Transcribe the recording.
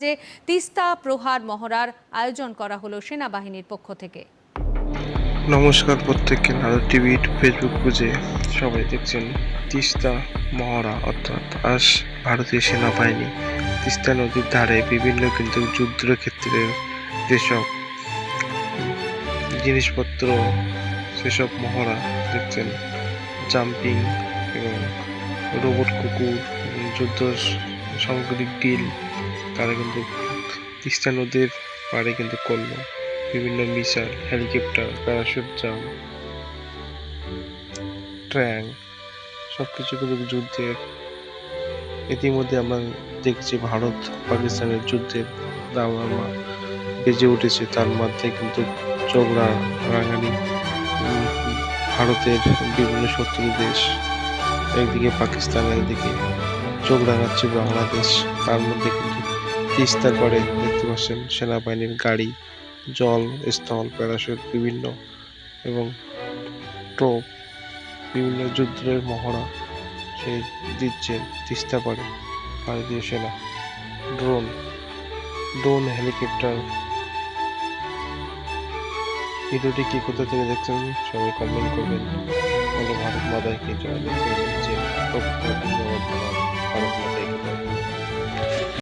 যে তিস্তা প্রহার মহড়ার আয়োজন করা হলো সেনাবাহিনীর পক্ষ থেকে। নমস্কার প্রত্যেককে, নারদ টিভি ফেসবুক পেজে সবাই দেখছেন তিস্তা মহড়া, অর্থাৎ আজ ভারতীয় সেনাবাহিনী তিস্তা নদীর ধারে বিভিন্ন কিন্তু যুদ্ধের ক্ষেত্রে যেসব জিনিসপত্র, সেসব মহড়া দেখছেন। জাম্পিং এবং রোবট কুকুর, যুদ্ধ সামগ্রিক ডিল তারা কিন্তু তিস্তা নদীর পাড়ে কিন্তু করল বিভিন্ন মিসাইল, হেলিকপ্টার, প্যারাশুট, জাম, ট্র্যাং সব কিছু কিন্তু যুদ্ধের ইতিমধ্যে আমরা দেখছি ভারত, পাকিস্তানের যুদ্ধের দামামা বেজে উঠেছে। তার মধ্যে কিন্তু চোখরা রাঙানি ভারতের বিভিন্ন শত্রু দেশ, একদিকে পাকিস্তান, একদিকে চোখ রাঙাচ্ছে বাংলাদেশ। তার মধ্যে কিন্তু তিস্তার পরে দেখতে পাচ্ছেন সেনাবাহিনীর গাড়ি, জল, স্থল, প্যারাশুট, বিভিন্ন এবং টোপ, বিভিন্ন যুদ্ধের মহড়া সে দিচ্ছে তিস্তা পারে ভারতীয় সেনা। Drone drone, helicopter. ভিডিওটি কি কোথা থেকে দেখছেন সবাই কমেন্ট করবেন। ভারত মাতাকে জয় দেখতে